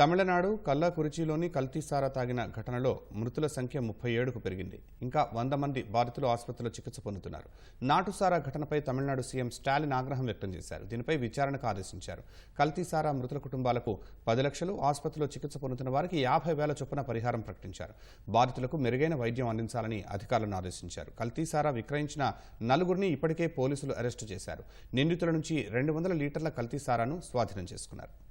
తమిళనాడు కల్లాకురిచిలోని కల్తీసారా తాగిన ఘటనలో మృతుల సంఖ్య ముప్పై ఏడుకు పెరిగింది. ఇంకా వంద మంది బాధితులు ఆసుపత్రిలో చికిత్స పొందుతున్నారు. నాటుసారా ఘటనపై తమిళనాడు సీఎం స్టాలిన్ ఆగ్రహం వ్యక్తం చేశారు. దీనిపై విచారణకు ఆదేశించారు. కల్తీసారా మృతుల కుటుంబాలకు పది లక్షలు ఆసుపత్రిలో చికిత్స పొందుతున్న వారికి యాభై వేల చొప్పున పరిహారం ప్రకటించారు. బాధితులకు మెరుగైన వైద్యం అందించాలని అధికారులను ఆదేశించారు. కల్తీసారా విక్రయించిన నలుగురిని ఇప్పటికే పోలీసులు అరెస్టు చేశారు. నిందితుల నుంచి రెండు వందల లీటర్ల కల్తీసారాను స్వాధీనం చేసుకున్నారు.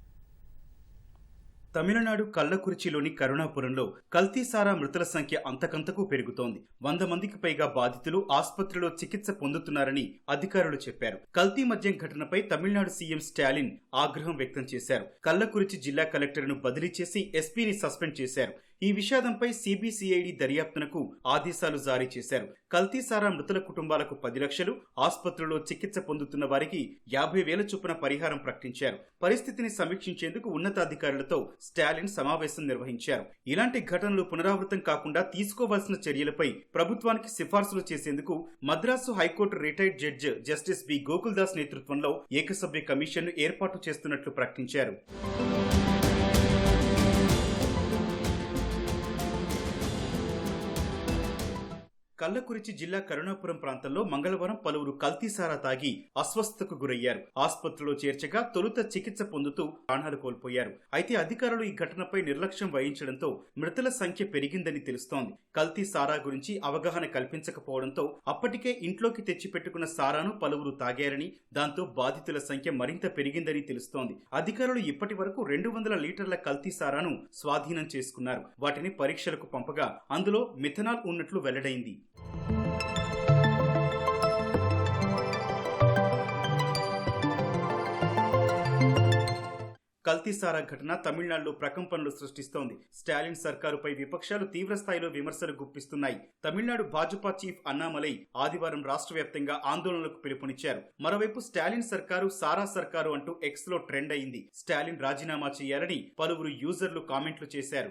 తమిళనాడు కల్లకురిచిలోని కరుణాపురంలో కల్తీసారా మృతుల సంఖ్య అంతకంతకు పెరుగుతోంది. వంద మందికి పైగా బాధితులు ఆసుపత్రిలో చికిత్స పొందుతున్నారని అధికారులు చెప్పారు. కల్తీ మద్యం ఘటనపై తమిళనాడు సీఎం స్టాలిన్ ఆగ్రహం వ్యక్తం చేశారు. కల్లకురిచి జిల్లా కలెక్టర్ను బదిలీ చేసి ఎస్పీని సస్పెండ్ చేశారు. ఈ విషాదంపై సిబిసిఐడి దర్యాప్తునకు ఆదేశాలు జారీ చేశారు. కల్తీసారా మృతుల కుటుంబాలకు పది లక్షలు ఆసుపత్రిలో చికిత్స పొందుతున్న వారికి యాభై వేల చొప్పున పరిహారం ప్రకటించారు. పరిస్థితిని సమీక్షించేందుకు ఉన్నతాధికారులతో స్టాలిన్ సమావేశం నిర్వహించారు. ఇలాంటి ఘటనలు పునరావృతం కాకుండా తీసుకోవాల్సిన చర్యలపై ప్రభుత్వానికి సిఫార్సులు చేసేందుకు Madras high court retired judge justice B. Gokul Das నేతృత్వంలో ఏకసభ్య కమిషన్ను ఏర్పాటు చేస్తున్నట్లు ప్రకటించారు. కల్లకురిచి జిల్లా కరుణాపురం ప్రాంతంలో మంగళవారం పలువురు కల్తీసారా తాగి అస్వస్థతకు గురయ్యారు. ఆసుపత్రిలో చేర్చగా తొలుత చికిత్స పొందుతూ ప్రాణాలు కోల్పోయారు. అయితే అధికారులు ఈ ఘటనపై నిర్లక్ష్యం వహించడంతో మృతుల సంఖ్య పెరిగిందని తెలుస్తోంది. కల్తీ సారా గురించి అవగాహన కల్పించకపోవడంతో అప్పటికే ఇంట్లోకి తెచ్చిపెట్టుకున్న సారాను పలువురు తాగారని దాంతో బాధితుల సంఖ్య మరింత పెరిగిందని తెలుస్తోంది. అధికారులు ఇప్పటి వరకు రెండు వందల లీటర్ల కల్తీ సారాను స్వాధీనం చేసుకున్నారు. వాటిని పరీక్షలకు పంపగా అందులో మిథనాల్ ఉన్నట్లు వెల్లడైంది. కల్తీసారా ఘటన తమిళనాడులో ప్రకంపనలు సృష్టిస్తోంది. స్టాలిన్ సర్కారుపై విపక్షాలు తీవ్రస్థాయిలో విమర్శలు గుప్పిస్తున్నాయి. తమిళనాడు భాజపా చీఫ్ అన్నామలై ఆదివారం రాష్ట్ర వ్యాప్తంగా ఆందోళనలకు పిలుపునిచ్చారు. మరోవైపు స్టాలిన్ సర్కారు సారా సర్కారు అంటూ ఎక్స్లో ట్రెండ్ అయింది. స్టాలిన్ రాజీనామా చేయాలని పలువురు యూజర్లు కామెంట్లు చేశారు.